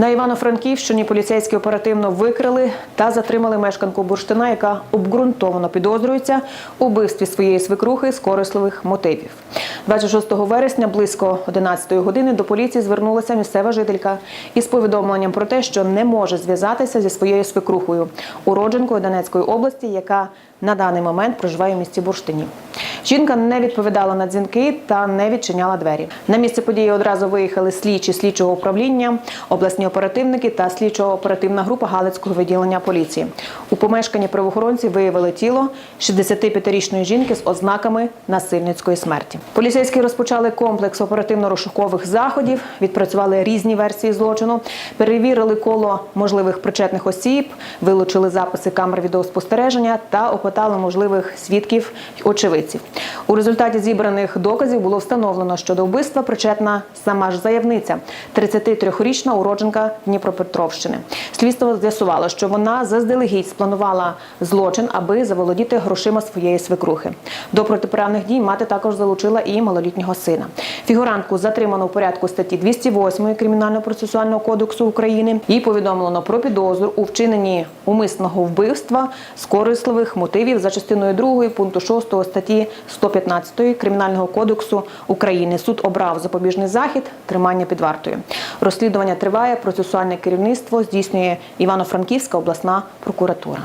На Івано-Франківщині поліцейські оперативно викрили та затримали мешканку бурштина, яка обґрунтовано підозрюється у вбивстві своєї свекрухи з корисливих мотивів. 26 вересня близько 11 години до поліції звернулася місцева жителька із повідомленням про те, що не може зв'язатися зі своєю свекрухою, уродженкою Донецької області, яка на даний момент проживає в місті Бурштині. Жінка не відповідала на дзвінки та не відчиняла двері. На місце події одразу виїхали слідчі слідчого управління, обласні оперативники та слідчо-оперативна група Галицького відділення поліції. У помешканні правоохоронці виявили тіло 65-річної жінки з ознаками насильницької смерті. Поліцейські розпочали комплекс оперативно-розшукових заходів, відпрацювали різні версії злочину, перевірили коло можливих причетних осіб, вилучили записи камер відеоспостереження та опитали можливих свідків й очевидців. У результаті зібраних доказів було встановлено, що до вбивства причетна сама ж заявниця, 33-річна уродженка Дніпропетровщини. Слідство з'ясувало, що вона заздалегідь спланувала злочин, аби заволодіти грошима своєї свекрухи. До протиправних дій мати також залучила і малолітнього сина. Фігурантку затримано у порядку статті 208 Кримінально-процесуального кодексу України. Їй повідомлено про підозру у вчиненні умисного вбивства з корисливих мотивів за частиною 2 пункту 6 статті 115 Кримінального кодексу України. Суд обрав запобіжний захід тримання під вартою. Розслідування триває. Процесуальне керівництво здійснює Івано-Франківська обласна прокуратура.